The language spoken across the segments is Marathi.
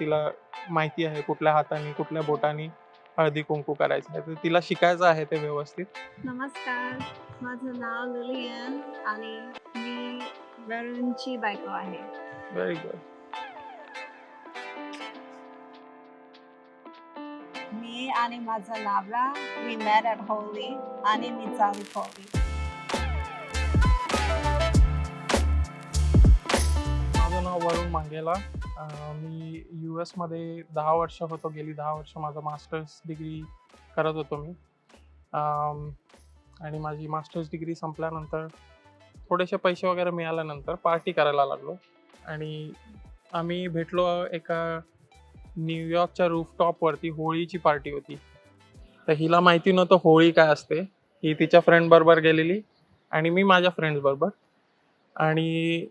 तिला माहिती आहे कुठल्या हाताने कुठल्या बोटाने हळदी कुंकू करायचं आहे. तर तिला शिकायचं आहे ते व्यवस्थित. नमस्कार. माझं नाव लिलियन आणि मी वरुणची बायको आहे. व्हेरी गुड मी आणि माझा नावला वी मॅट ॲट होली आणि मी चालू होली माझं नाव वरुण मांगेला. मी यू एसमध्ये दहा वर्ष होतो गेली दहा वर्ष माझं मास्टर्स डिग्री करत होतो मी. आणि माझी मास्टर्स डिग्री संपल्यानंतर थोडेसे पैसे वगैरे मिळाल्यानंतर पार्टी करायला लागलो. आणि आम्ही भेटलो एका न्यूयॉर्कच्या रूफटॉपवरती होळीची पार्टी होती. तर हिला माहिती नव्हतं होळी काय असते. ही तिच्या फ्रेंडबरोबर गेलेली आणि मी माझ्या फ्रेंड्सबरोबर आणि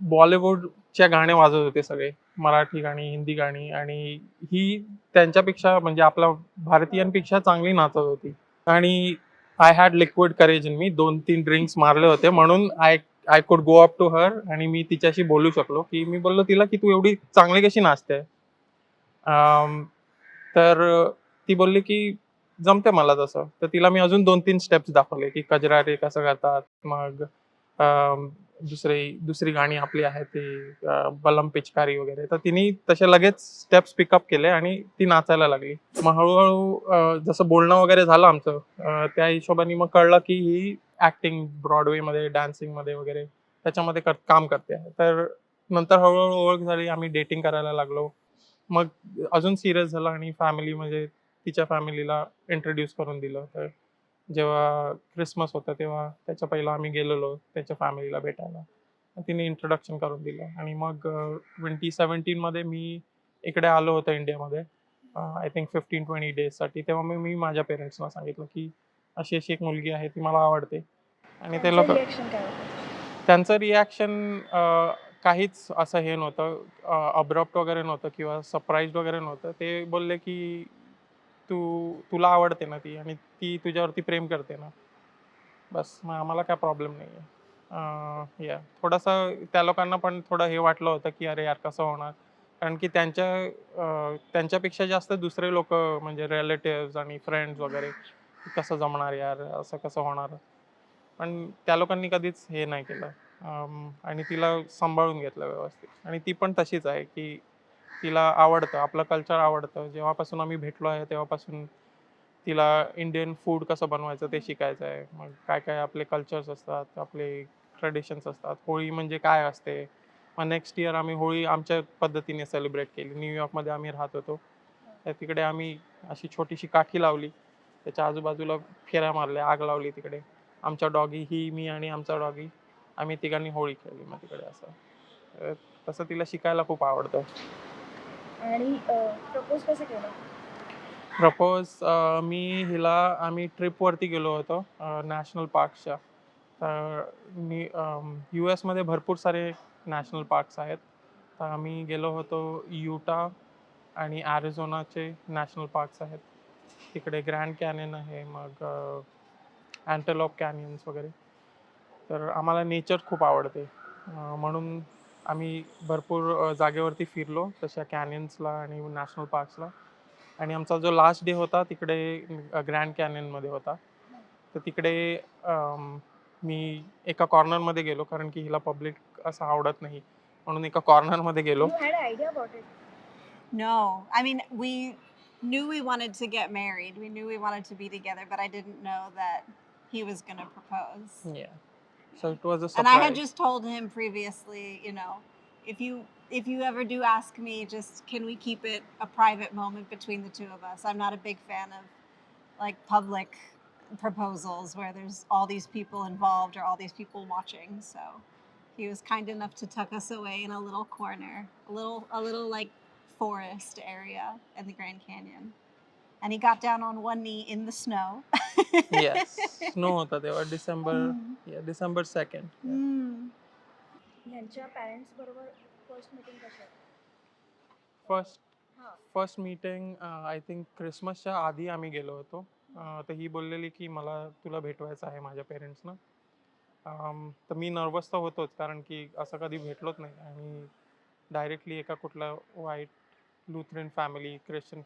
बॉलिवूडच्या गाणे वाजत होते सगळे. मराठी गाणी हिंदी गाणी आणि ही त्यांच्यापेक्षा म्हणजे आपल्या भारतीयांपेक्षा चांगली नाचत होती. आणि I had liquid courage in me दोन तीन ड्रिंक्स मारले होते. म्हणून I I could go up to her आणि मी तिच्याशी बोलू शकलो की मी बोललो तिला की तू एवढी चांगली कशी नाचते तर ती बोलली की जमते मला तसं. तर तिला मी अजून दोन तीन स्टेप्स दाखवले की कजरारे कसं करतात मग दुसरी दुसरी गाणी आपली आहे ती बलम पिचकारी वगैरे. तर तिने तसे लगेच स्टेप्स पिकअप केले आणि ती नाचायला लागली. मग हळूहळू जसं बोलणं वगैरे झालं आमचं त्या हिशोबाने मग कळलं की ही ऍक्टिंग ब्रॉडवेमध्ये डान्सिंगमध्ये वगैरे त्याच्यामध्ये कर काम करते आहे. तर नंतर हळूहळू ओळख झाली आम्ही डेटिंग करायला लागलो. मग अजून सिरियस झालं आणि फॅमिली म्हणजे तिच्या फॅमिलीला इंट्रोड्यूस करून दिलं. तर जेव्हा क्रिसमस होता तेव्हा त्याच्या पहिला आम्ही गेलेलो त्याच्या फॅमिलीला भेटायला. तिने इंट्रोडक्शन करून दिलं. आणि मग ट्वेंटी सेवन्टीनमध्ये मी इकडे आलो होतो इंडियामध्ये. आय थिंक फिफ्टीन ट्वेंटी डेजसाठी तेव्हा मी मी माझ्या पेरेंट्सना सांगितलं की अशी अशी एक मुलगी आहे ती मला आवडते. आणि ते लोक? त्यांचं रिॲक्शन काहीच असं हे नव्हतं. अब्रप्ट वगैरे नव्हतं किंवा सरप्राईज वगैरे नव्हतं. ते बोलले की तू तुला आवडते ना ती आणि ती तुझ्यावरती प्रेम करते ना. बस मग आम्हाला काय प्रॉब्लेम नाही आहे या. थोडंसं त्या लोकांना पण थोडं हे वाटलं होतं की अरे यार कसं होणार? कारण की त्यांच्या त्यांच्यापेक्षा जास्त दुसरे लोक म्हणजे रिलेटिव्ह आणि फ्रेंड्स वगैरे कसं जमणार यार? असं कसं होणार? पण त्या लोकांनी कधीच हे नाही केलं. आणि तिला सांभाळून घेतलं व्यवस्थित. आणि ती पण तशीच आहे की तिला आवडतं आपलं कल्चर आवडतं. जेव्हापासून आम्ही भेटलो आहे तेव्हापासून तिला इंडियन फूड कसं बनवायचं ते शिकायचं आहे. मग काय काय आपले कल्चर्स असतात आपले ट्रेडिशन्स असतात. होळी म्हणजे काय असते? मग नेक्स्ट इयर आम्ही होळी आमच्या पद्धतीने सेलिब्रेट केली. न्यूयॉर्कमध्ये आम्ही राहत होतो. तर तिकडे आम्ही अशी छोटीशी काठी लावली. त्याच्या आजूबाजूला फेऱ्या मारल्या आग लावली तिकडे. आमच्या डॉगी ही मी आणि आमचा डॉगी आम्ही तिघांनी होळी खेळली मग तिकडे असं. तसं तिला शिकायला खूप आवडतं. आणि प्रपोज कसं केलं? प्रपोज मी हिला आम्ही ट्रिपवरती गेलो होतो नॅशनल पार्क्सच्या तर मी यू एसमध्ये भरपूर सारे नॅशनल पार्क्स आहेत. तर आम्ही गेलो होतो युटा आणि ॲरिझोनाचे नॅशनल पार्क्स आहेत. तिकडे ग्रँड कॅनियन आहे मग अँटलॉप कॅनियन्स वगैरे. तर आम्हाला नेचर खूप आवडते. म्हणून आम्ही भरपूर जागेवरती फिरलो तशा कॅनियन्सला आणि नॅशनल पार्क्सला आणि आमचा जो लास्ट डे होता तिकडे ग्रँड कॅनियनमध्ये होता तर तिकडे मी एका कॉर्नरमध्ये गेलो कारण की हिला पब्लिक असं आवडत नाही म्हणून एका कॉर्नरमध्ये गेलो No, I mean we knew we wanted to get married. We knew we wanted to be together, but I didn't know that he was going to propose. Yeah. So it was a And I had just told him previously, you know, if you if you ever do ask me, just can we keep it a private moment between the two of us? I'm not a big fan of like public proposals where there's all these people involved or all these people watching. So he was kind enough to tuck us away in a little corner, a little a little like forest area in the Grand Canyon. And he got down on one knee in the snow. Yes. Snow होता तेव्हा December Mm. December second Mm. ह्यांच्या पॅरेंट्स बरोबर फर्स्ट मीटिंग कशी? First. First meeting I think क्रिसमसच्या आधी आम्ही गेलो होतो अं, तर ही बोललेली की मला तुला भेटवायचं आहे माझ्या पेरेंट्सना तर मी नर्वस तर होतोच कारण की असं कधी भेटलोच नाही आणि डायरेक्टली एका कुठल्या वाईट लुथरन फॅमिली ख्रिश्चन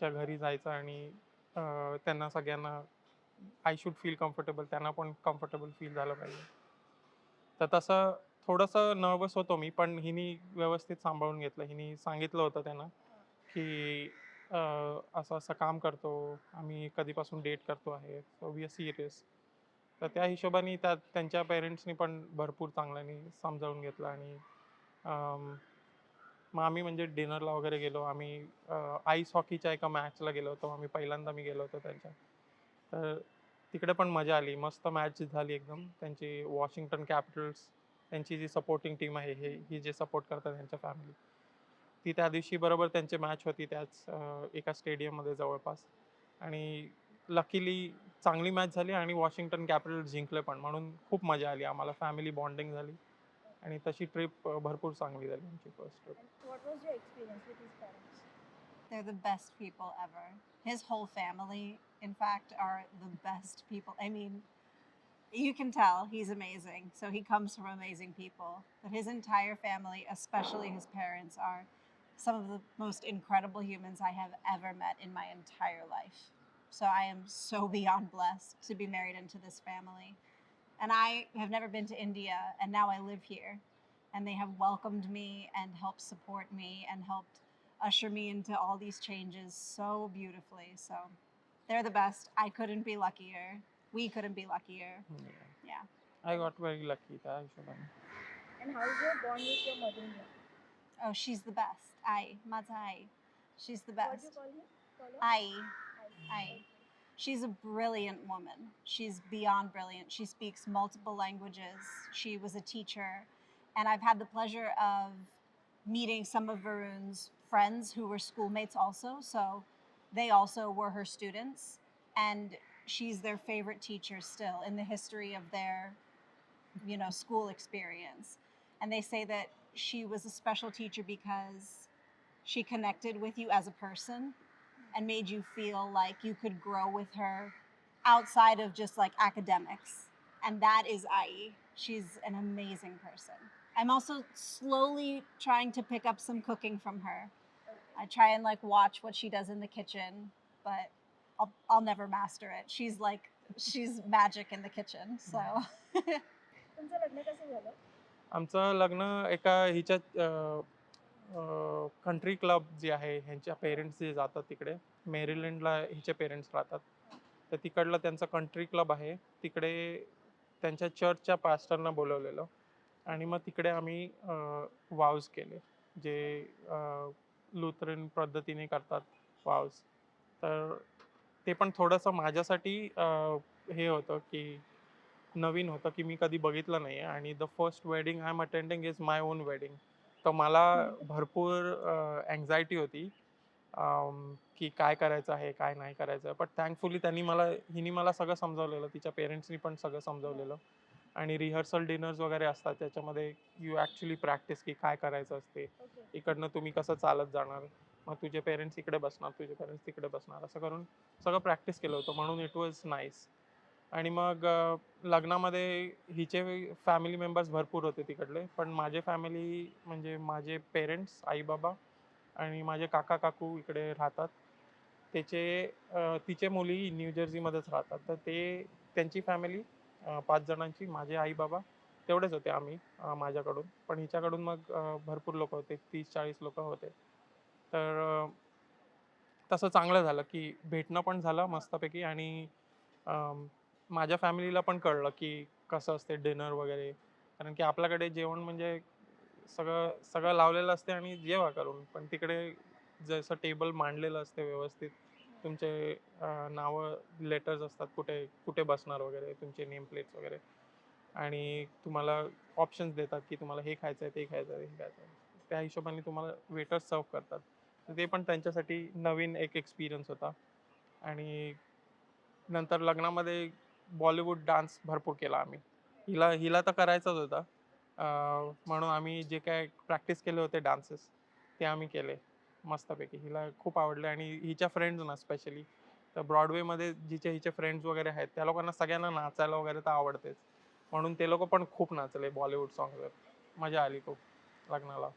च्या घरी जायचं आणि त्यांना सगळ्यांना आय शूड फील कम्फर्टेबल त्यांना पण कम्फर्टेबल फील झालं पाहिजे. तर तसं थोडंसं नर्वस होतो मी पण हिनी व्यवस्थित सांभाळून घेतलं. हिनी सांगितलं होतं त्यांना की असं असं काम करतो आम्ही कधीपासून डेट करतो आहे सो वी आर सिरियस तर त्या हिशोबाने त्या त्यांच्या पेरेंट्सनी पण भरपूर चांगल्याने समजावून घेतलं आणि मग आम्ही म्हणजे डिनरला वगैरे गेलो. आम्ही आईस हॉकीच्या एका मॅचला गेलो होतो. आम्ही पहिल्यांदा मी गेलो होतो त्यांच्या. तर तिकडे पण मजा आली. मस्त मॅच झाली एकदम. त्यांची वॉशिंग्टन कॅपिटल्स त्यांची जी सपोर्टिंग टीम आहे हे ही जे सपोर्ट करतात त्यांच्या फॅमिली ती त्या दिवशी बरोबर त्यांची मॅच होती त्याच एका स्टेडियममध्ये जवळपास. आणि लकीली चांगली मॅच झाली आणि वॉशिंग्टन कॅपिटल जिंकले पण. म्हणून खूप मजा आली. आम्हाला फॅमिली बॉन्डिंग झाली. आणि तशी ट्रिप भरपूर चांगली झाली आमची first trip And what was your experience with his parents? They're the best people ever. His whole family, in fact, are the best people. I mean, you can tell he's amazing. So he comes from amazing people. But his entire family, especially his parents, are some of the most incredible humans I have ever met in my entire life. So I am so beyond blessed to be married into this family. And I have never been to India, and now I live here. And they have welcomed me and helped support me and helped usher me into all these changes so beautifully. So they're the best. I couldn't be luckier. We couldn't be luckier. Yeah. yeah. I got very lucky. And how is your bond with your mother-in-law? Oh, she's the best. I, Matai. She's the best. What do you call her? Call her? I. I. I. She's a brilliant woman. She's beyond brilliant. She speaks multiple languages. She was a teacher. And I've had the pleasure of meeting some of Varun's friends who were schoolmates also. So they also were her students. And she's their favorite teacher still in the history of their, you know, school experience. And they say that she was a special teacher because she connected with you as a person and made you feel like you could grow with her outside of just like academics. And that is Ai. She's an amazing person. I'm also slowly trying to pick up some cooking from her. I try and like watch what she does in the kitchen, but I'll I'll never master it. She's like she's magic in the kitchen. So तुमचं लग्न कसं झालं आमचं लग्न एका हिच्या कंट्री क्लब जे आहे ह्यांच्या पेरेंट्स जे जातात तिकडे मेरीलँडला हिचे पेरेंट्स राहतात. तर तिकडलं त्यांचं कंट्री क्लब आहे. तिकडे त्यांच्या चर्चच्या पास्टरना बोलवलेलं आणि मग तिकडे आम्ही वाव्स केले. जे लुथरन पद्धतीने करतात वाव्स तर ते पण थोडंसं माझ्यासाठी हे होतं की नवीन होतं की मी कधी बघितलं नाही आहे आणि the first wedding I am attending is my own wedding तर मला भरपूर अँझायटी होती. की काय करायचं आहे काय नाही करायचं. बट थँकफुली त्यांनी मला हिनी मला सगळं समजावलेलं. तिच्या पेरेंट्सनी पण सगळं समजावलेलं. आणि रिहर्सल डिनर्स वगैरे असतात. त्याच्यामध्ये यू ॲक्च्युली प्रॅक्टिस की काय करायचं असते. इकडनं तुम्ही कसं चालत जाणार? मग तुझे पेरेंट्स इकडे बसणार तुझे पेरेंट्स तिकडे बसणार. असं करून सगळं प्रॅक्टिस केलं होतं. म्हणून इट वॉज नाईस आणि मग लग्नामध्ये हिचे फॅमिली मेंबर्स भरपूर होते तिकडले. पण माझे फॅमिली म्हणजे माझे पेरेंट्स आईबाबा आणि माझे काका काकू इकडे राहतात. त्याचे तिचे मुली न्यूजर्सीमध्येच राहतात. तर ते त्यांची फॅमिली पाच जणांची माझे आईबाबा तेवढेच होते आम्ही माझ्याकडून. पण हिच्याकडून मग भरपूर लोक होते तीस चाळीस लोक होते. तर तसं चांगलं झालं की भेटणं पण झालं मस्तपैकी आणि माझ्या फॅमिलीला पण कळलं की कसं असते डिनर वगैरे. कारण की आपल्याकडे जेवण म्हणजे सगळं सगळं लावलेलं असते आणि जेवा करून. पण तिकडे जसं टेबल मांडलेलं असते व्यवस्थित तुमचे नावं लेटर्स असतात कुठे कुठे बसणार वगैरे तुमचे नेम प्लेट्स वगैरे. आणि तुम्हाला ऑप्शन्स देतात की तुम्हाला हे खायचं आहे ते खायचं आहे हे खायचं आहे. त्या हिशोबाने तुम्हाला वेटर्स सर्व करतात. तर ते पण त्यांच्यासाठी नवीन एक एक्सपिरियन्स होता. आणि नंतर लग्नामध्ये बॉलिवूड डान्स भरपूर केला आम्ही. हिला हिला तर करायचाच होता. अं, म्हणून आम्ही जे काय प्रॅक्टिस केले होते डान्सेस ते आम्ही केले. मस्तपैकी. हिला खूप आवडले आणि हिच्या फ्रेंड्सना स्पेशली तर ब्रॉडवेमध्ये जिचे हिचे फ्रेंड्स वगैरे आहेत त्या लोकांना सगळ्यांना नाचायला वगैरे तर आवडतेच. म्हणून ते लोक पण खूप नाचले बॉलिवूड सॉंगवर मजा आली खूप लग्नाला.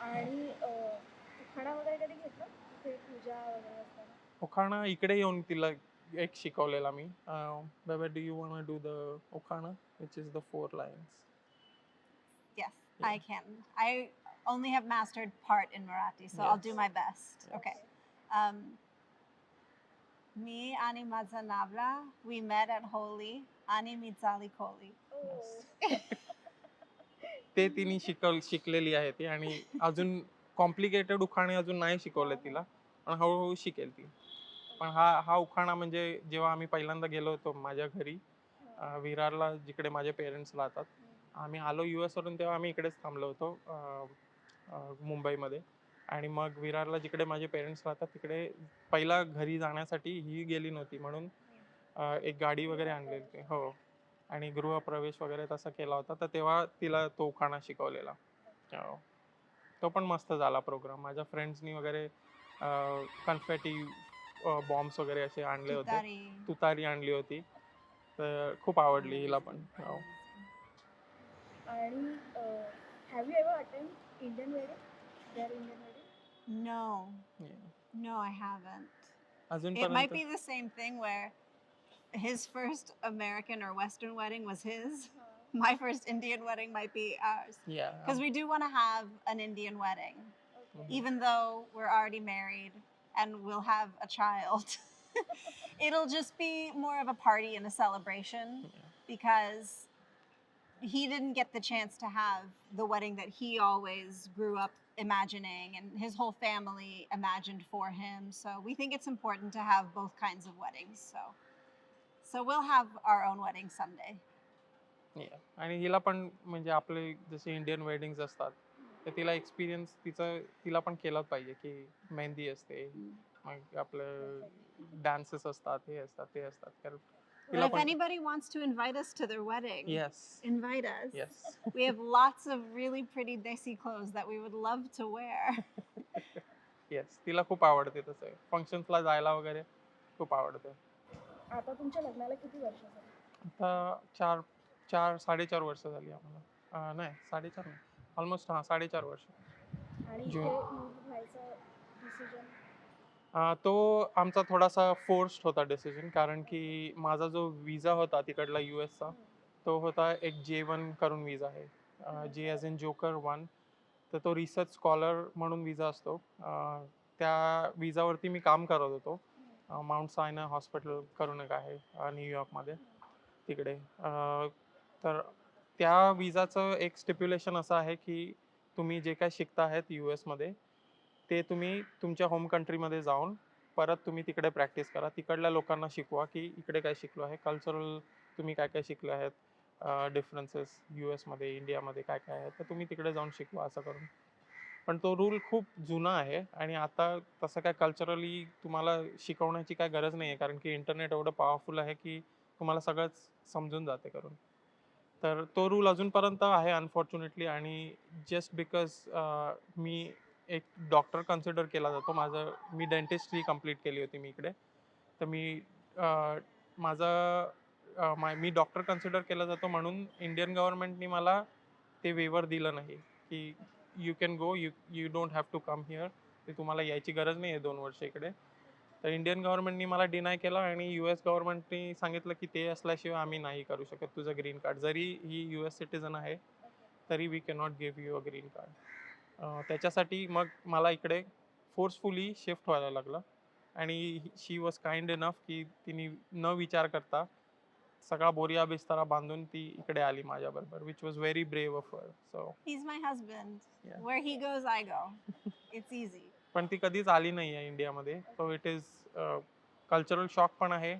आणि अं, उखाणा वगैरे कधी घेतला? तिथे पूजा वगैरे असताना? उखाणा इकडे येऊन तिला एक शिकवलेला मी बेबे do you want do the उखाणा which is the four lines Yes, Yeah. I can. I only have mastered part in Marathi, so I'll do Yes. my best. Yes. Okay. Um, me आणि माझा navla, we met at Holi आणि मी झाली खोली. ओ ते तिने शिकव शिकलेली आहे ती आणि अजून कॉम्प्लिकेटेड उखाणे अजून नाही शिकवले तिला पण हळूहळू शिकेल ती पण हा हा उखाणा म्हणजे जेव्हा आम्ही पहिल्यांदा गेलो होतो माझ्या घरी विरारला जिकडे माझे पेरेंट्स राहतात आम्ही आलो यू वरून तेव्हा आम्ही इकडेच थांबलो होतो मुंबईमध्ये. आणि मग विरारला जिकडे माझे पेरेंट्स राहतात तिकडे पहिला घरी जाण्यासाठी ही गेली नव्हती म्हणून एक गाडी वगैरे आणलेली होती. हो. आणि गृहप्रवेश वगैरे तसा केला होता तर तेव्हा तिला तो उखाणा शिकवलेला. हो. तो पण मस्त झाला प्रोग्राम माझ्या फ्रेंड्सनी वगैरे कन्फेटी बॉम्ब्स वगैरे असे आणले होते तुतारी. तुतारी आणली होती तर खूप आवडली हिला पण हो. आणि have you ever attempt Indian wedding there Indian wedding No, Yeah. no, I haven't. It might अजूनपर्यंत be the same thing where his first American or Western wedding was his. My first Indian wedding might be ours. Yeah. Because we do want to have an Indian wedding, Mhm. even though we're already married and we'll have a child. It'll just be more of a party and a celebration Yeah. because he didn't get the chance to have the wedding that he always grew up imagining and his whole family imagined for him. So we think it's important to have both kinds of weddings. So so we'll have our own wedding someday. Yeah. आणि हिला पण म्हणजे आपले जसे इंडियन वेडिंग्स असतात तर तिला एक्सपिरियन्स तिचं तिला पण केलं पाहिजे की मेहंदी असते मग आपलं डान्सेस असतात हे असतात ते असतात. कारण तिला if पण anybody wants to invite us to their wedding, yes invite us. Yes We have lots of really pretty desi clothes that we would love to wear. Yes तिला खूप आवडते तसं. फंक्शन्सला जायला वगैरे खूप आवडते. आता तुमच्या लग्नाला किती वर्ष झाली? आता चार चार साडेचार वर्ष झाली आम्हाला. नाही साडेचार नाही. ऑलमोस्ट हां साडेचार वर्ष. आणि इथे जून. move व्हायचं डिसिजन अं, तो आमचा थोडासा फोर्स्ड होता डिसिजन कारण की माझा जो विजा होता तिकडला यू एसचा तो होता एक जे वन करून विजा आहे. जे ॲज इन जोकर वन तर तो रिसर्च स्कॉलर म्हणून विजा असतो. अं, त्या विजावरती मी काम करत होतो. माउंट सायना हॉस्पिटल करून एक आहे अं, न्यूयॉर्कमध्ये तिकडे. अं, तर त्या विजाचं एक स्टिप्युलेशन असं आहे की तुम्ही जे काय शिकता आहेत यू एसमध्ये ते तुम्ही तुमच्या होम कंट्रीमध्ये जाऊन परत तुम्ही तिकडे प्रॅक्टिस करा. तिकडल्या लोकांना शिकवा की इकडे काय शिकलो आहे. कल्चरल तुम्ही काय काय शिकले आहेत? डिफरन्सेस यू एसमध्ये इंडियामध्ये काय काय आहे? तर तुम्ही तिकडे जाऊन शिकवा असं करून. पण तो रूल खूप जुना आहे आणि आता तसं काय कल्चरली तुम्हाला शिकवण्याची काय गरज नाही आहे कारण की इंटरनेट एवढं पॉवरफुल आहे की तुम्हाला सगळंच समजून जाते करून. तर तो रूल अजूनपर्यंत आहे अनफॉर्च्युनेटली आणि जस्ट बिकॉज मी एक डॉक्टर कन्सिडर केला जातो माझं मी डेंटिस्ट्री कंप्लीट केली होती मी इकडे. तर मी माझं माय मा मी डॉक्टर कन्सिडर केला जातो म्हणून इंडियन गव्हर्नमेंटनी मला ते वेवर दिलं नाही की you can go you you don't have to come here ते तुम्हाला यायची गरज नाही आहे दोन वर्ष इकडे. तर इंडियन गव्हर्नमेंटनी मला डिनाय केलं आणि यू एस गव्हर्नमेंटनी सांगितलं की ते असल्याशिवाय आम्ही नाही करू शकत तुझं ग्रीन कार्ड जरी ही यू एस सिटीजन आहे तरी we cannot give you a green card त्याच्यासाठी मग मला इकडे फोर्सफुली शिफ्ट व्हायला लागलं आणि शी वॉज काइंड इनफ की तिने न विचार करता सगळा बोरिया बिस्तारा बांधून ती इकडे आली माझ्याबरोबर which was very brave of her so my husband. Yeah. Where he goes, I go. It's easy. पण ती कधीच आली नाही आहे इंडियामध्ये. So it is cultural shock पण आहे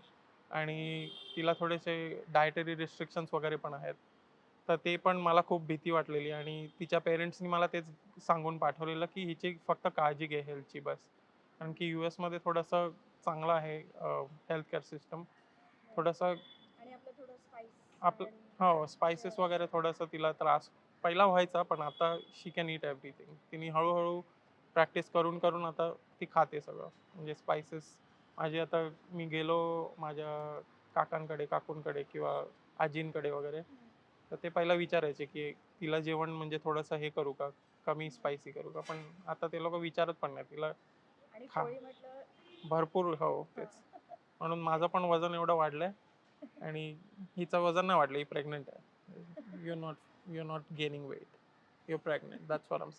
आणि तिला थोडेसे डायटरी रिस्ट्रिक्शन्स वगैरे पण आहेत. तर ते पण मला खूप भीती वाटलेली आणि तिच्या पेरेंट्सनी मला तेच सांगून पाठवलेलं की हिची फक्त काळजी घे हेल्थची बस. कारण की यू एसमध्ये थोडंसं चांगलं आहे हेल्थ केअर सिस्टम थोडंसं आपलं- हो स्पायसेस वगैरे थोडंसं तिला त्रास पहिला व्हायचा पण आता शी कॅन इट एव्हरीथिंग तिने हळूहळू प्रॅक्टिस करून करून आता ती खाते सगळं. म्हणजे स्पायसेस माझे आता मी गेलो माझ्या काकांकडे काकूंकडे किंवा आजींकडे वगैरे तर ते पहिला विचारायचे की तिला जेवण म्हणजे थोडंसं हे करू का? कमी स्पायसी करू का? पण आता ते लोक विचारत पण नाही तिला खा. भरपूर हो तेच. म्हणून माझं पण वजन एवढं वाढलंय आणि हिचं वजन नाही वाढलं. ही प्रेग्नेंट आहे. You not you not gaining weight you pregnant that's what um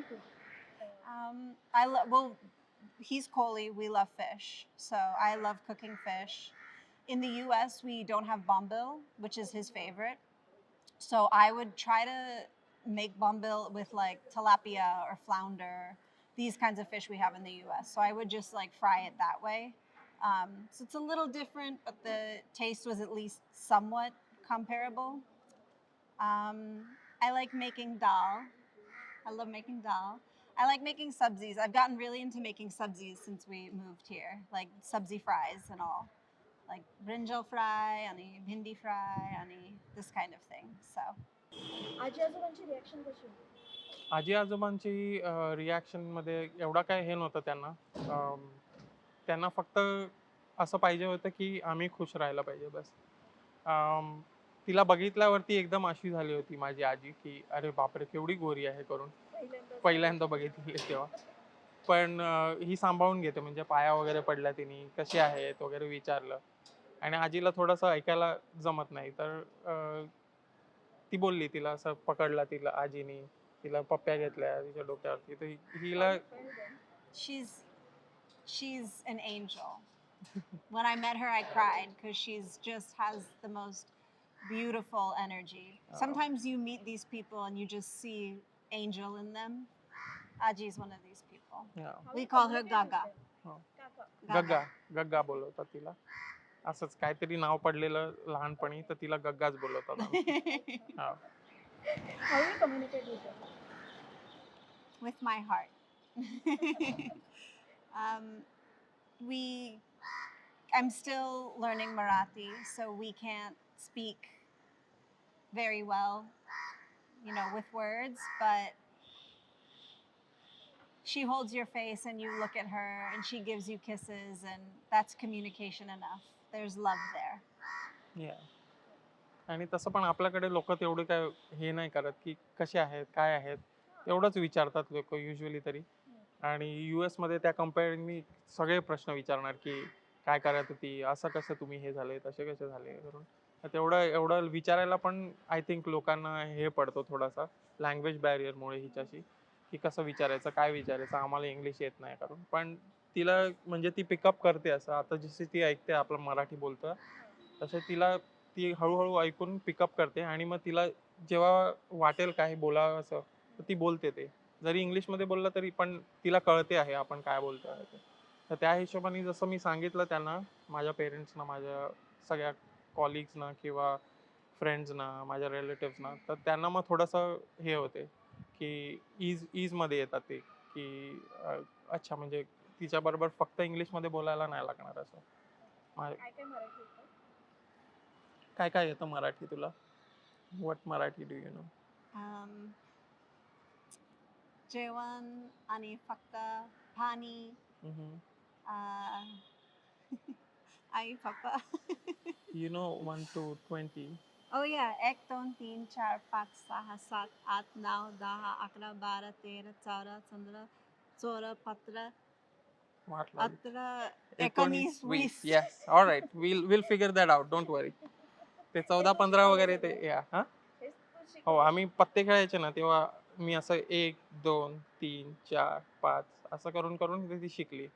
cook Um, I love, well, he's Coley. We love fish. So I love cooking fish. In the US, we don't have bombil, which is his favorite. So I would try to make bombil with like tilapia or flounder, these kinds of fish we have in the US. So I would just like fry it that way. Um, so it's a little different, but the taste was at least somewhat comparable. Um, I like making dal. I love making dal. I like making subzis. I've gotten really into making subzis since we moved here, like subzi fries and all, like brinjal fry, ani bhindi fry, ani this kind of thing. So आजी आजोबांची रिॲक्शन कशी आजी आजोबांची रिॲक्शनमध्ये एवढा काय हे नव्हतं त्यांना अम, त्यांना फक्त असं पाहिजे होतं की आम्ही खुश राहायला पाहिजे बस अम, तिला बघितल्यावरती एकदम अशी झाली होती माझी आजी की अरे बापरे केवढी गोरी आहे करून पहिल्यांदा पहिल्यांदा बघितलेली तेव्हा पण अं, ही सांभाळून घेते म्हणजे पाया वगैरे पडल्या तिने कसे आहेत वगैरे विचारलं आणि आजीला थोडंसं ऐकायला जमत नाही तर अं, ती बोलली तिला असं पकडला तिला आजीनी तिला पप्प्या घेतल्या तिच्या डोक्यावरती तर हि- हिला she's she's an angel. when I met her, I cried because she's just has the most beautiful energy. Oh. Sometimes you meet these people and you just see angel in them. Aji is one of these people. हा, We call her Gaga. हो. काका गग्गा गग्गा बोलवतात तिला असंच काहीतरी नाव पडलेलं लहानपणी तर तिला गग्गाच बोलवतात आम्ही. हा. How you communicate with with my heart. um, we, I'm still learning Marathi, so we can't speak very well, you know, with words, but she holds your face and you look at her and she gives you kisses, and that's communication enough. There's love there. Yeah. आणि तसं पण आपल्याकडे लोक तेवढे काय हे नाही करत की कसे आहेत काय आहेत एवढंच विचारतात लोक युजली तरी आणि US मध्ये त्या कंपेअरिंगनी सगळे प्रश्न विचारणार की काय करत होती असं कसं तुम्ही हे झाले तसे कसे झाले करून तर तेवढं एवढं विचारायला पण आय थिंक लोकांना हे पडतो थोडासा लँग्वेज बॅरियरमुळे हिच्याशी की कसं विचारायचं काय विचारायचं आम्हाला इंग्लिश येत नाही करून. पण तिला म्हणजे ती पिकअप करते असं. आता जशी ती ऐकते आपलं मराठी बोलतं तसे तिला ती हळूहळू ऐकून पिकअप करते आणि मग तिला जेव्हा वाटेल काय बोलावं असं तर ती बोलते ते. जरी इंग्लिशमध्ये बोललं तरी पण तिला कळते आहे आपण काय बोलतो आहे ते. तर त्या हिशोबाने जसं मी सांगितलं त्यांना माझ्या पेरेंट्सना माझ्या सगळ्या कॉलिग्सना किंवा फ्रेंड्सना माझ्या रिलेटिव्सना तर त्यांना मग थोडंसं हे होते की इज ईजमध्ये येतात ते की अच्छा म्हणजे तिच्याबरोबर फक्त इंग्लिशमध्ये बोलायला नाही लागणार असं. काय काय मराठी येतं? मराठी तुला? What Marathi do you know जेवण आणि फक्त पाणी आई पप्पा you know one two twenty Oh yeah, एक दोन तीन चार पाच सहा सात आठ नऊ दहा अकरा बारा तेरा चौदा पंधरा सोळा सतरा अठरा एकोणीस वीस yes all right will will figure that out don't worry ते चौदा पंधरा वगैरे ते या हा. हो आम्ही पत्ते खेळायचे ना तेव्हा मी असं एक दोन तीन चार पाच असं करून करून ती शिकली.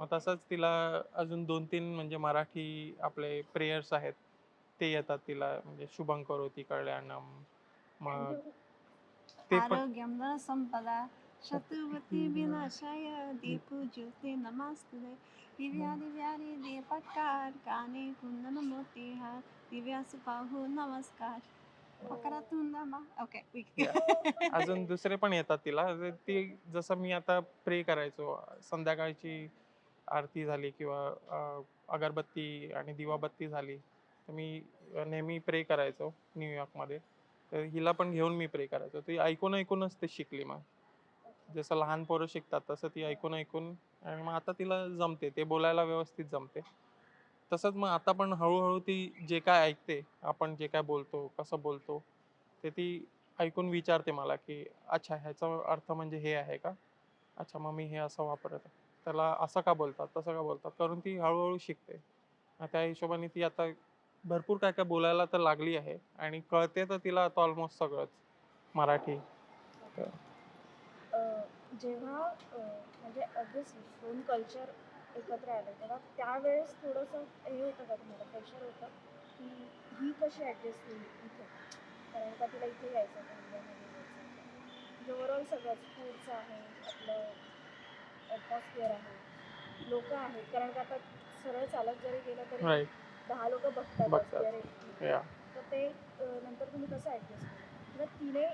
मग तसंच तिला अजून दोन तीन म्हणजे मराठी आपले प्रेयर्स आहेत ते येतात तिला म्हणजे शुभं करोती कल्याणम मग ते पण आरोग्यम धन संपदा शत्रुवती विनाशाय दीपू ज्योती नमस्ते. दिव्या दिव्यारी दीपकार काने कुंदन मोती हार दिव्यास पाहू नमस्कार. मकरातून ओके अजून दुसरे पण येतात तिला तर ती जसं मी आता प्रे करायचो संध्याकाळची आरती झाली किंवा अगरबत्ती आणि दिवाबत्ती झाली तर मी नेहमी प्रे करायचो न्यूयॉर्कमध्ये तर हिला पण घेऊन मी प्रे करायचो. ती ऐकून ऐकूनच ते शिकली मग. जसं लहान पोरं शिकतात तसं ती ऐकून ऐकून आणि मग आता तिला जमते. ते बोलायला व्यवस्थित जमते. तसंच मग आता पण हळूहळू ती जे काय ऐकते आपण जे काय बोलतो कसं बोलतो ते ती ऐकून विचारते मला की अच्छा ह्याचा अर्थ म्हणजे हे आहे का? अच्छा मग मी हे असं वापरत आहे. त्याला असं का बोलतात तसं का बोलतात? करून ती हळूहळू शिकते. त्या हिशोबाने ती आता भरपूर काय काय बोलायला तर लागली आहे आणि कळते तर तिला आता ऑलमोस्ट सगळंच मराठी. जेव्हा म्हणजे ऑब्विसली दोन कल्चर एकत्र आलं तेव्हा त्यावेळेस थोडंसं हे होतं का तुम्हाला? प्रेशर होतं की ही कशी ॲडजस्ट होईल इथे? कारण का तिला इथे यायचं इंडियामध्ये यायचं म्हणजे ओव्हरऑल सगळंच फूडचं आहे आपलं ॲटमॉस्फिअर आहे. लोक आहेत. कारण का आता सरळ चालत जरी गेलं तरी दहा लोक बघतात. की अरे तर ते नंतर तुम्ही कसं ॲडजस्ट केलं तिने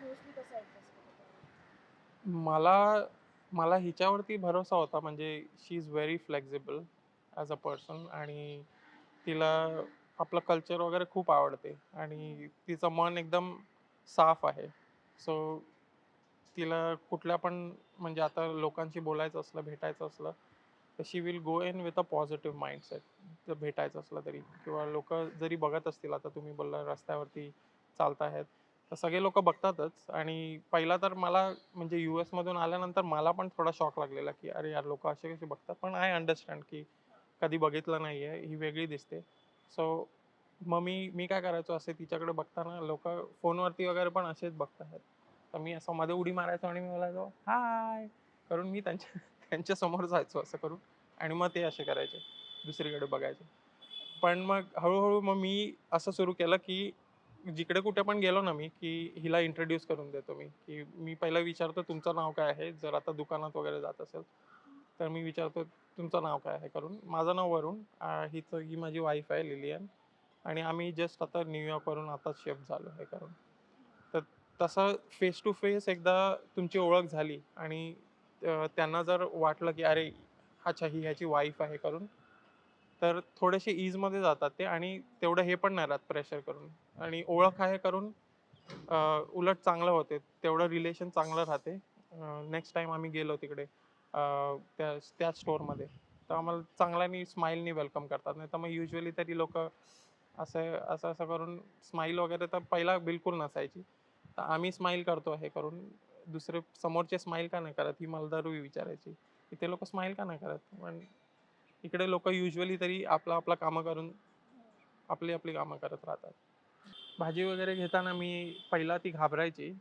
मोस्टली कसं ॲडजस्ट केलं मला मला हिच्यावरती भरोसा होता. म्हणजे she is very flexible as a person आणि तिला आपलं कल्चर वगैरे खूप आवडते. आणि तिचं मन एकदम साफ आहे. सो तिला कुठल्या पण म्हणजे आता लोकांशी बोलायचं असलं भेटायचं असलं तर she will go in with a positive mindset जर भेटायचं असलं तरी किंवा लोक जरी बघत असतील आता तुम्ही बोलला रस्त्यावरती चालत आहेत तर सगळे लोक बघतातच. आणि पहिला तर मला म्हणजे यू एसमधून आल्यानंतर मला पण थोडा शॉक लागलेला की अरे यार लोक असे कसे बघतात? पण आय अंडरस्टँड की कधी बघितलं नाही आहे ही वेगळी दिसते. सो मग मी मी काय करायचो? असे तिच्याकडे बघताना लोक फोनवरती वगैरे पण असेच बघत आहेत तर मी असं मध्ये उडी मारायचो आणि मी बोलायचो हाय. करून मी त्यांच्या त्यांच्यासमोर जायचो असं करून आणि मग ते असे करायचे दुसरीकडे बघायचे. पण मग हळूहळू मग मी असं सुरू केलं की जिकडे कुठे पण गेलो ना मी की हिला इंट्रोड्यूस करून देतो मी की मी पहिला विचारतो तुमचं नाव काय आहे? जर आता दुकानात वगैरे जात असेल तर मी विचारतो तुमचं नाव काय आहे? करून माझं नाव वरुण हिचं ही माझी वाईफ आहे लिलियन आणि आम्ही जस्ट आता न्यूयॉर्कवरून आता शिफ्ट झालो आहे करून. तसं फेस टू फेस एकदा तुमची ओळख झाली आणि त्यांना जर वाटलं की अरे अच्छा ही ह्याची वाईफ आहे करून तर थोडेसे ईजमध्ये जातात ते आणि तेवढं हे पण नाही राहत प्रेशर करून. आणि ओळख आहे करून उलट चांगलं होते तेवढं रिलेशन चांगलं राहते. नेक्स्ट टाइम आम्ही गेलो तिकडे त्या त्या स्टोअरमध्ये तर आम्हाला चांगल्यानी स्माईलनी वेलकम करतात. नाही तर मग युजली तरी लोक असं असं असं करून स्माईल वगैरे तर पहिला बिलकुल नसायची. तर आम्ही स्माईल करतो हे करून. दुसरे समोरचे स्माईल का नाही करत ही मला दारू विचारायची. की ते लोक स्माईल का नाही करत? पण इकडे लोक युजली तरी आपलं आपलं कामं करून आपली आपली कामं करत राहतात. भाजी वगैरे घेताना मी पहिला ती घाबरायची.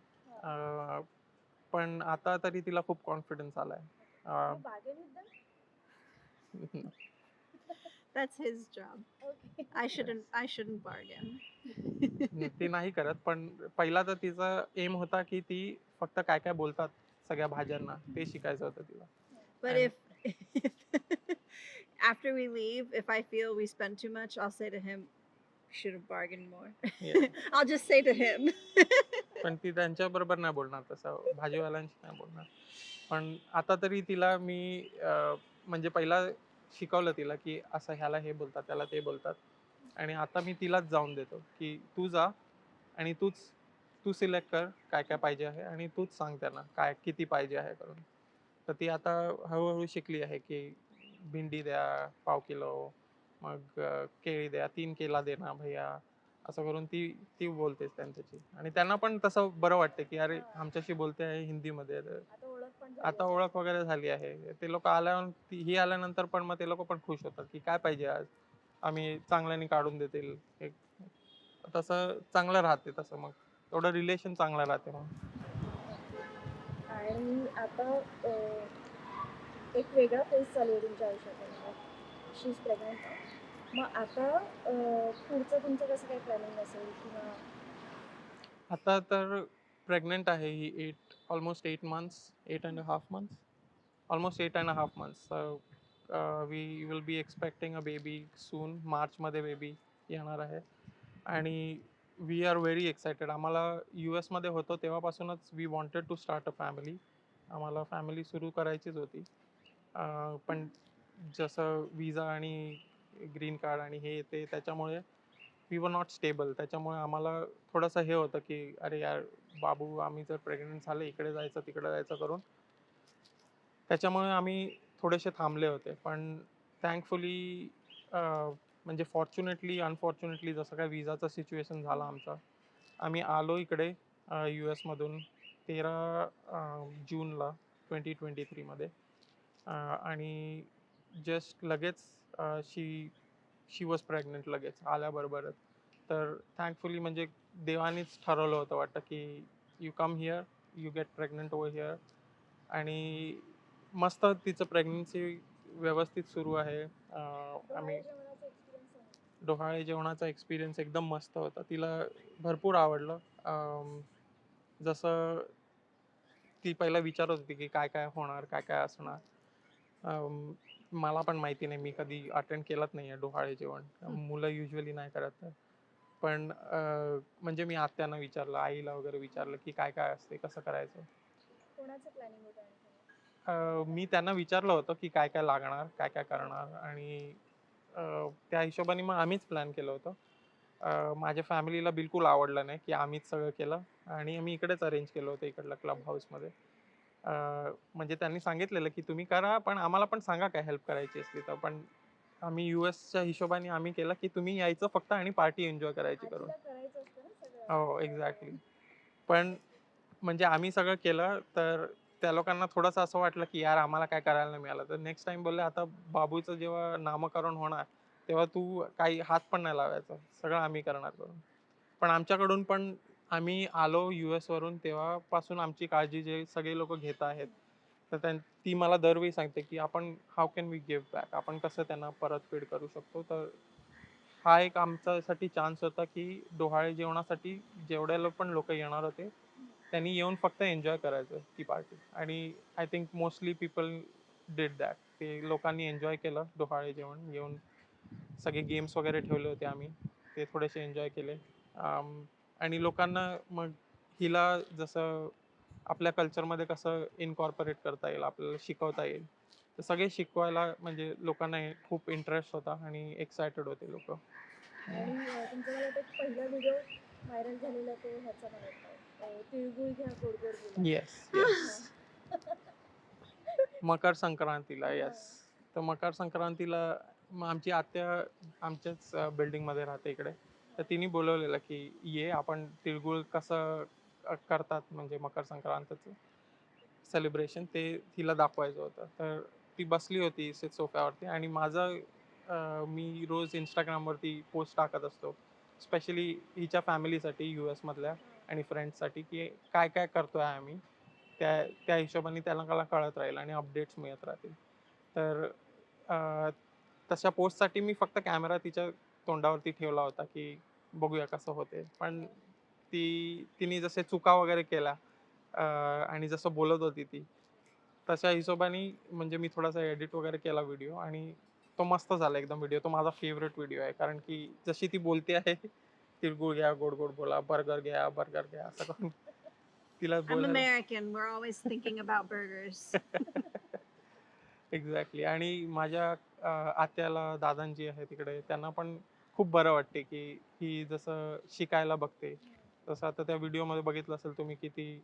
पण आता तरी तिला खूप कॉन्फिडन्स आलाय. That's his job. Okay I shouldn't. I shouldn't bargain. ती नाही करत पण पहिला तर तिचा एम होता की ती फक्त काय काय बोलतात सगळ्या भाज्यांना ते शिकायचं होतं तिला But And- if after we leave, if I feel we spend too much, I'll say to him, "Should have bargained more." Yeah. I'll just say to him. पण ती त्यांच्या बरोबर नाही बोलणार तसं भाजीवाल्यांशी नाही बोलणार पण आता तरी तिला मी अं, म्हणजे पहिला शिकवलं तिला की असं ह्याला हे बोलतात त्याला ते बोलतात. आणि आता मी तिलाच जाऊन देतो की तू जा आणि तूच तू सिलेक्ट कर काय काय पाहिजे आहे आणि तूच सांग त्यांना काय किती पाहिजे आहे करून. तर ती आता हळूहळू शिकली आहे की भिंडी द्या पाव किलो मग केळी द्या तीन केला दे ना भैया. असं करून ती ती बोलतेच त्यांच्याशी. आणि त्यांना पण तसं बरं वाटतं की अरे आमच्याशी बोलते आहे हिंदीमध्ये. आता ओळख वगैरे झाली आहे. ते लोक आल्यावर ही आल्यानंतर पण मग ते लोक पण खुश होतात की काय पाहिजे आज? आम्ही चांगल्याने काढून देतील. एक तसं चांगलं राहते तसं मग. तेवढं रिलेशन चांगलं राहते मग. आणि आता एक वेगळा फेज चालू आहे तुमच्या आयुष्यात. She is pregnant. मग आता पुढचं तुमचं कसं काही प्लॅनिंग असेल किंवा? आता तर प्रेग्नेंट आहे ही eight almost eight months eight and half months almost eight and half months we will be expecting a baby soon मार्चमध्ये बेबी येणार आहे. आणि वी आर व्हेरी एक्सायटेड आम्हाला यू एसमध्ये होतो तेव्हापासूनच we wanted to start a family आम्हाला फॅमिली सुरू करायचीच होती. पण जसं विजा आणि ग्रीन कार्ड आणि हे ते त्याच्यामुळे वी वर नॉट स्टेबल त्याच्यामुळे आम्हाला थोडंसं हे होतं की अरे यार बाबू आम्ही जर प्रेग्नंट झाले इकडे जायचं तिकडे जायचं करून. त्याच्यामुळे आम्ही थोडेसे थांबले होते. पण थँकफुली म्हणजे फॉर्च्युनेटली अनफॉर्च्युनेटली जसं काय विजाचं सिच्युएशन झालं आमचं आम्ही आलो इकडे यू एसमधून तेरा जूनला ट्वेंटी ट्वेंटी थ्रीमध्ये आणि जस्ट लगेच शी शी वॉज प्रेग्नंट लगेच आल्याबरोबरच. तर थँकफुली म्हणजे देवानीच ठरवलं होतं वाटतं की you come here you get pregnant over here आणि मस्त तिचं प्रेग्नन्सी व्यवस्थित सुरू आहे. आम्ही डोहाळे जेवणाचा एक्सपिरियन्स एकदम मस्त होता. तिला भरपूर आवडलं. जसं ती पहिला विचारत होती की काय काय होणार काय काय असणार मला पण माहिती नाही. मी कधी अटेंड केलंच नाही आहे डोहाळे जेवण. मुलं युजली नाही करत तर. पण म्हणजे मी आत्यांना विचारलं आईला वगैरे विचारलं की काय काय असते कसं करायचं? मी त्यांना विचारलं होतं की काय काय लागणार काय काय करणार आणि त्या हिशोबाने मग आम्हीच प्लॅन केलं होतं. माझ्या फॅमिलीला बिलकुल आवडलं नाही की आम्हीच सगळं केलं आणि आम्ही इकडेच अरेंज केलं होतं इकडल्या क्लब हाऊसमध्ये म्हणजे त्यांनी सांगितलेलं की तुम्ही करा पण आम्हाला पण सांगा काय हेल्प करायची असली तर. पण आम्ही यू एसच्या हिशोबाने आम्ही केलं की तुम्ही यायचं फक्त आणि पार्टी एन्जॉय करायची करून. हो एक्झॅक्टली पण म्हणजे आम्ही सगळं केलं तर त्या लोकांना थोडंसं असं वाटलं की यार आम्हाला काय करायला नाही मिळालं. तर नेक्स्ट टाइम बोलले आता बाबूचं जेव्हा नामकरण होणार तेव्हा तू काही हात पण नाही लावायचा. सगळं आम्ही करणार करून. पण आमच्याकडून पण आम्ही आलो यू एसवरून तेव्हापासून आमची काळजी जे सगळे लोक घेत आहेत तर त्यां ती मला दरवेळी सांगते की आपण how can we give back आपण कसं त्यांना परतफेड करू शकतो? तर हा एक आमच्यासाठी चान्स होता की डोहाळे जेवणासाठी जेवढ्या पण लोक येणार होते त्यांनी येऊन फक्त एन्जॉय करायचं ती पार्टी आणि I think mostly people did that ते लोकांनी एन्जॉय केलं डोहाळे जेवण येऊन सगळे गेम्स वगैरे ठेवले होते आम्ही. ते थोडेसे एन्जॉय केले. आणि लोकांना मग हिला जसं आपल्या कल्चरमध्ये कसं इनकॉर्पोरेट करता येईल आपल्याला शिकवता येईल तर सगळे शिकवायला म्हणजे लोकांना खूप इंटरेस्ट होता आणि एक्सायटेड होते लोक. येस येस मकर संक्रांतीला येस तर मकर संक्रांतीला आमची आत्या आमच्याच बिल्डिंगमध्ये राहते इकडे. तर तिने बोलवलेलं की ये आपण तिळगुळ कसं करतात म्हणजे मकर संक्रांतीचं सेलिब्रेशन ते तिला दाखवायचं होतं. तर ती बसली होती से- सोफ्यावरती आणि माझं मी रोज इंस्टाग्रामवरती पोस्ट टाकत असतो स्पेशली हिच्या फॅमिलीसाठी यू एसमधल्या आणि फ्रेंड्ससाठी की काय काय करतोय आम्ही त्या त्या हिशोबाने त्याला मला कळत राहील आणि अपडेट्स मिळत राहतील. तर तशा पोस्टसाठी मी फक्त कॅमेरा तिच्या तोंडावरती ठेवला होता की बघूया कसं होते. पण ती तिने जसे चुका वगैरे केल्या अं, आणि जसं बोलत होती ती तशा हिशोबाने म्हणजे मी थोडासा एडिट वगैरे केला व्हिडिओ आणि तो मस्त झाला एकदम व्हिडिओ तो माझा फेवरेट व्हिडिओ आहे. कारण की जशी ती बोलते आहे तिळगुळ घ्या गोड गोड बोला बर्गर घ्या बर्गर घ्या असं करून तिला. एक्झॅक्टली आणि माझ्या आत्याला दादांजी आहे तिकडे. त्यांना पण खूप बरं वाटते की ही जसं शिकायला बघते तसं आता त्या व्हिडिओमध्ये बघितलं असेल तुम्ही की ती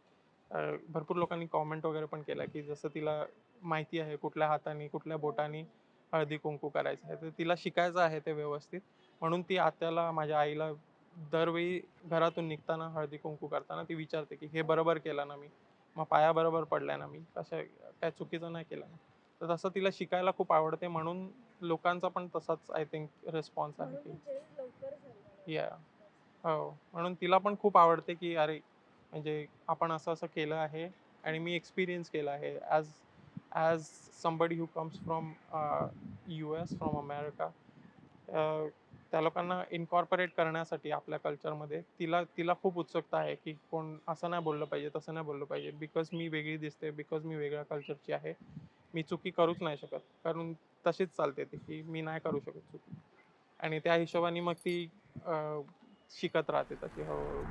अं, भरपूर लोकांनी कॉमेंट वगैरे पण केला की जसं तिला माहिती आहे कुठल्या हाताने कुठल्या बोटाने हळदी कुंकू करायचं आहे तर तिला शिकायचं आहे ते व्यवस्थित. म्हणून ती आत्याला माझ्या आईला दरवेळी घरातून निघताना हळदी कुंकू करताना ती विचारते की हे बरोबर केलं ना मी? मग पाया बरोबर पडलाय ना मी? कशा काय चुकीचं नाही केलं ना? तर तसं तिला शिकायला खूप आवडते म्हणून लोकांचा पण तसाच आय थिंक रिस्पॉन्स आहे की Yeah. वाटतं. हो म्हणून तिला पण खूप आवडते की अरे म्हणजे आपण असं असं केलं आहे आणि मी एक्सपिरियन्स केलं आहे as as somebody who comes from U S from America त्या लोकांना इनकॉर्पोरेट करण्यासाठी आपल्या कल्चरमध्ये तिला तिला खूप उत्सुकता आहे की कोण असं नाही बोललं पाहिजे तसं नाही बोललं पाहिजे बिकॉज मी वेगळी दिसते बिकॉज मी वेगळ्या कल्चरची आहे मी चुकी करूच नाही शकत. कारण तशीच चालते ती की मी नाही करू शकत चुकी. आणि त्या हिशोबाने मग ती शिकत राहते तशी. हळूहळू